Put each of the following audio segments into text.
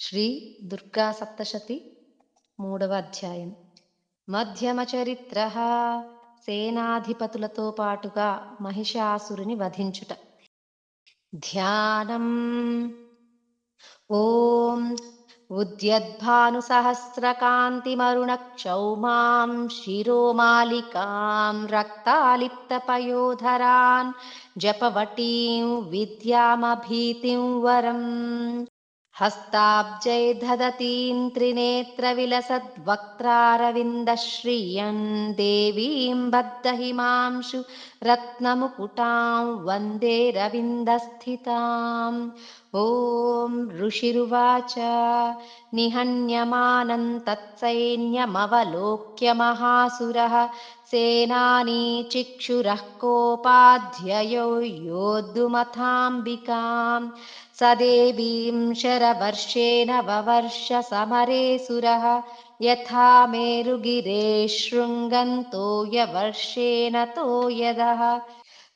శ్రీ దుర్గా సప్తశతి మూడవ అధ్యాయం మధ్యమచరిత్ర సేనాధిపతులతో పాటుగా మహిషాసురుని వధించుట ధ్యానం ఓం उद्यद्भानुसहस्रकान्तिमरुणक्षौमां शिरोमालिकां रक्तालिप्तपयोधरान् जपवटीं विद्यामभीतिं वरम् हस्ताब्जै दधतीं त्रिनेत्रविलसद्वक्त्रारविन्दश्रियं देवीं बद्धहिमांशु रत्नमुकुटां वन्दे रविन्दस्थिताम्। ॐ ऋषिरुवाच। निहन्यमानं तत्सैन्यमवलोक्य महासुरः। सेनानी चिक्षुरः कोपाध्ययो योद्धुमथाम्बिकाम्। स देवीं शरवर्षेण ववर्ष समरे सुरः यथा मेरुगिरे शृङ्गन्तो यवर्षेण तो यदः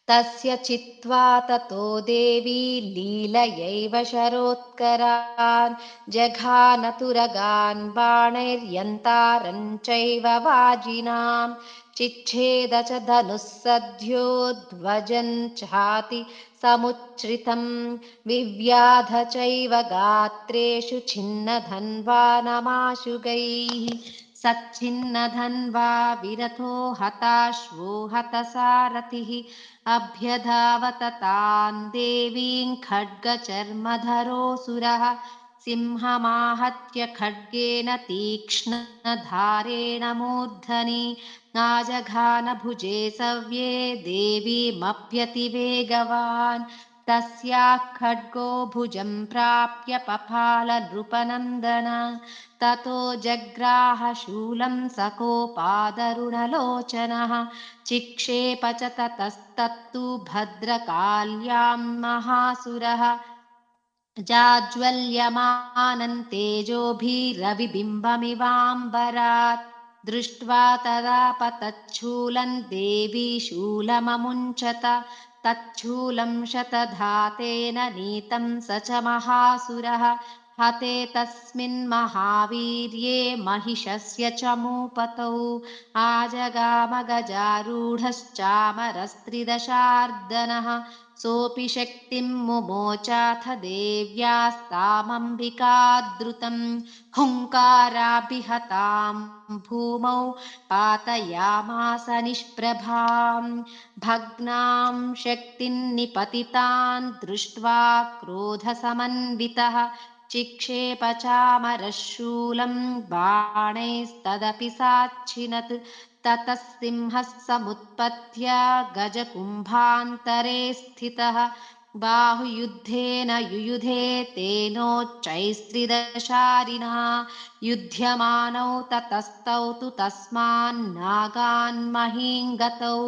तस्य चित्वा ततो देवी लीलयैव शरोत्करान् जघानतुरगान् बाणैर्यन्तारञ्चैव वाजिनां चिच्छेद च धनुः सद्यो ध्वजञ्चाति समुच्छ्रितं विव्याध चैव गात्रेषु छिन्नधन्वानमाशुगैः सच्छिन्नधन्वा विरथो हताश्वो हतसारथिः। अभ्यधावत तान् देवीं खड्गचर्मधरोऽसुरः सिंहमाहत्य खड्गेन तीक्ष्णधारेण मूर्धनि। नाजघानभुजे सव्ये देवीमप्यतिवेगवान् तस्याः भुजं प्राप्य पफालनृपनन्दन। ततो जग्राहशूलं सकोपादरुणलोचनः। चिक्षेप च ततस्तत्तु भद्रकाल्यां महासुरः। जाज्वल्यमानन्तेजोभिरविबिम्बमिवाम्बरात् दृष्ट्वा तदा पतच्छूलं देवी शूलममुञ्चत। तच्छूलं शतधातेन नीतं स च महासुरः हते तस्मिन् महावीर्ये महिषस्य च मूपतौ आजगामगजारूढश्चामरस्त्रिदशार्दनः सोऽपि शक्तिं मुमोचाथ देव्यास्तामम्बिकाद्रुतं हुङ्काराभिहतां भूमौ पातयामास निष्प्रभां भग्नां शक्तिन्निपतितान् दृष्ट्वा क्रोधसमन्वितः चिक्षेप चामरशूलं बाणैस्तदपि साच्छिनत्। ततः सिंहः समुत्पत्य गजकुम्भान्तरे स्थितः बाहुयुद्धेन युयुधे तेनोच्चैस्त्रिदशारिणा युध्यमानौ ततस्तौ तु तस्मान्नागान्महीङ्गतौ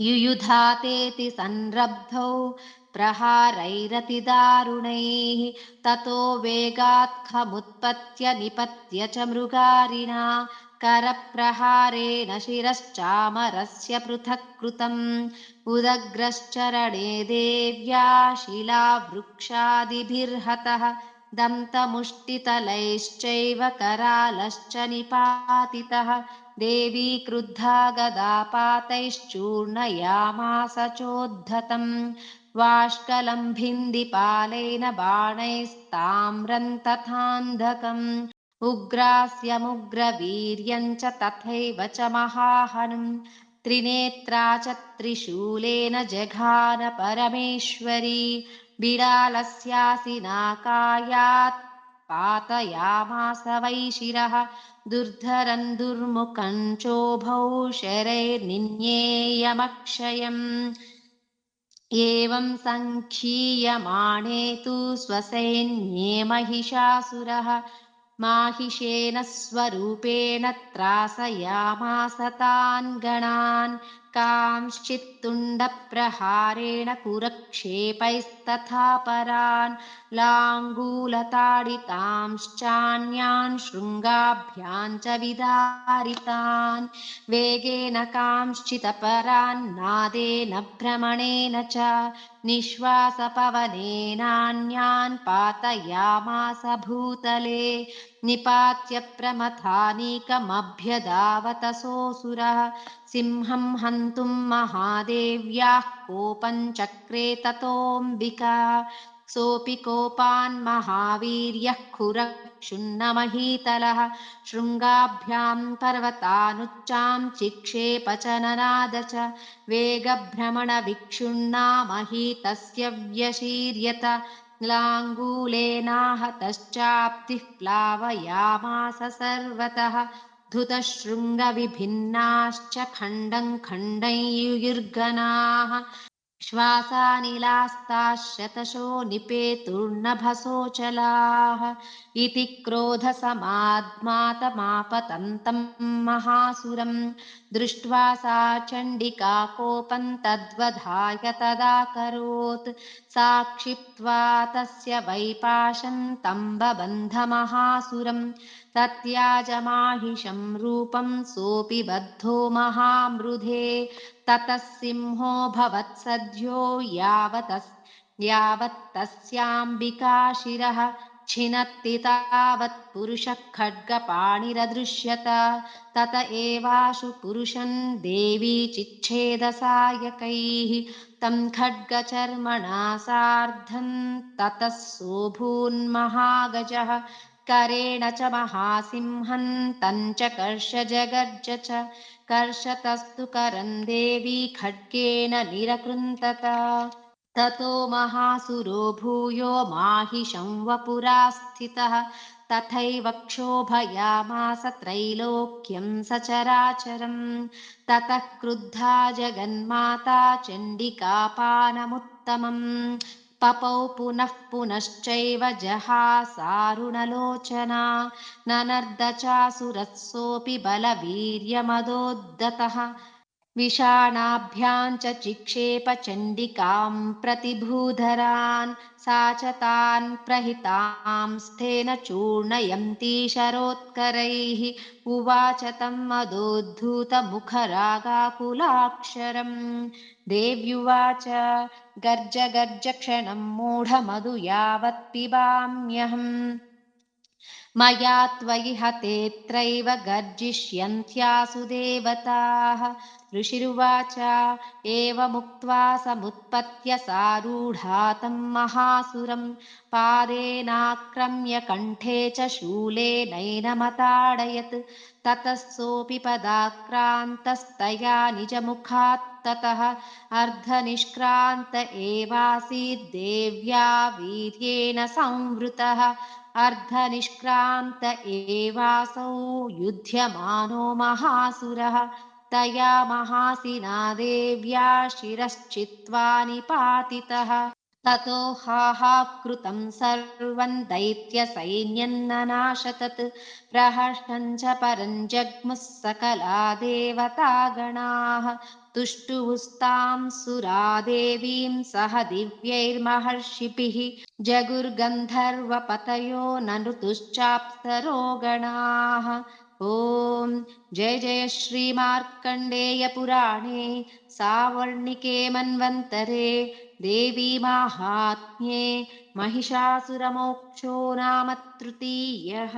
युयुधातेति संरब्धौ प्रहारैरतिदारुणैः ततो वेगात्खमुत्पत्य निपत्य च मृगारिणा करप्रहारेण शिरश्चामरस्य पृथक् कृतम् उदग्रश्चरणे देव्या शिलावृक्षादिभिर्हतः। दन्तमुष्टितलैश्चैव करालश्च निपातितः। देवी क्रुद्धा गदापातैश्चूर्णयामास चोद्धतम्। वाष्कलं भिन्दिपालेन बाणैस्ताम्रं तथान्धकम् उग्रास्यमुग्रवीर्यं च तथैव च महाहनुं त्रिनेत्रा च त्रिशूलेन जघान परमेश्वरी। बिडालस्यासि नाकायात् पातयामास वै शिरः। दुर्धरन् दुर्मुखं चोभौ शरैर्निन्येयमक्षयम् एवं सङ्खीयमाणे तु स्वसैन्ये महिषासुरः माहिषेन स्वरूपेण त्रासयामास तान् गणान् कांश्चित्तुण्डप्रहारेण कुरक्षेपैस्तथा परान् लाङ्गूलताडितांश्चान्यान् शृङ्गाभ्यां च विदारितान् वेगेन कांश्चितपरान्नादेन भ्रमणेन च निःश्वासपवनेनान्यान् पातयामास भूतले निपात्य प्रमथानीकमभ्यदावतसोऽसुरः सिंहं हन्तुं महादेव्याः कोपञ्चक्रे ततोऽम्बिका। सोऽपि कोपान् महावीर्यः खुरक्षुन्नमहीतलः। शृङ्गाभ्यां पर्वतानुच्चां चिक्षेप च ननाद च। वेगभ्रमणविक्षुण्णामहीतस्य व्यशीर्यत। लाङ्गूलेनाहतश्चाप्तिः प्लावयामास सर्वतः। धृतशृङ्गविभिन्नाश्च खण्डं खण्डयुयुर्गनाः श्वासानिलास्ताशतशो निपेतुर्नभसोचलाः। इति क्रोधसमात्मातमापतन्तं महासुरं दृष्ट्वा सा चण्डिका कोपं तद्वधाय तदाकरोत्। साक्षिप्त्वा तस्य वैपाशन्तम्बबन्धमहासुरं तत्याजमाहिषं रूपं सोऽपि बद्धो महामृधे। ततः सिंहो भवत्सद्यो यावतस् यावत्तस्याम्बिकाशिरः छिनत्ति तावत् पुरुषः खड्गपाणिरदृश्यत। तत एवाशु पुरुषन् देवी चिच्छेदसायकैः। तं खड्गचर्मणा सार्धं ततः सोऽभून्महागजः करेण च महासिंहं तञ्च कर्षजगर्ज च कर्षतस्तु करं देवी खड्गेन निरकृन्तत ततो महासुरो भूयो माहिषं वपुरा स्थितः तथैव क्षोभयामास त्रैलोक्यं सचराचरं ततः क्रुद्धा जगन्माता चण्डिकापानमुत्तमम् पपौ पुनः पुनश्चैव जहासारुणलोचना ननर्दचासुरः सोऽपि बलवीर्यमदोद्दतः विषाणाभ्यां चिक्षेप चण्डिकां प्रतिभूधरान् सा च तान् प्रहितां स्थेन चूर्णयन्ती शरोत्करैः उवाच तं मदोद्धूतमुखरागाकुलाक्षरम् देव्युवाच गर्ज गर्ज क्षणं मूढमधु यावत् पिबाम्यहम् మయా త్వయి హతేత్రైవ గర్జిష్యంత్యాసు దేవతాః. ఋషిరువాచ ఏవముక్త్వా సముత్పత్య సారూఢాతం మహాసురం. పాదేనాక్రమ్య కంఠే చ శూలేనైనమతాడయత్. ततः सोऽपि पदाक्रान्तस्तया निजमुखात् ततः अर्धनिष्क्रान्त एवासीद्देव्या वीर्येण संवृतः। अर्धनिष्क्रान्त एवासौ युध्यमानो महासुरः। तया महासिना देव्या शिरश्चित्वा निपातितः ततो हाहाकृतं सर्वं दैत्यसैन्यन्ननाशतत् प्रहर्षं च परं जग्मुः सकला देवतागणाः तुष्टुवुस्तां सुरादेवीं सह दिव्यैर्महर्षिभिः। जगुर्गन्धर्वपतयो ननुतुश्चाप्सरो गणाः ॐ जय जय श्रीमार्कण्डेयपुराणे सावर्णिके मन्वन्तरे देवी माहात्म्ये महिषासुरमोक्षो नाम तृतीयः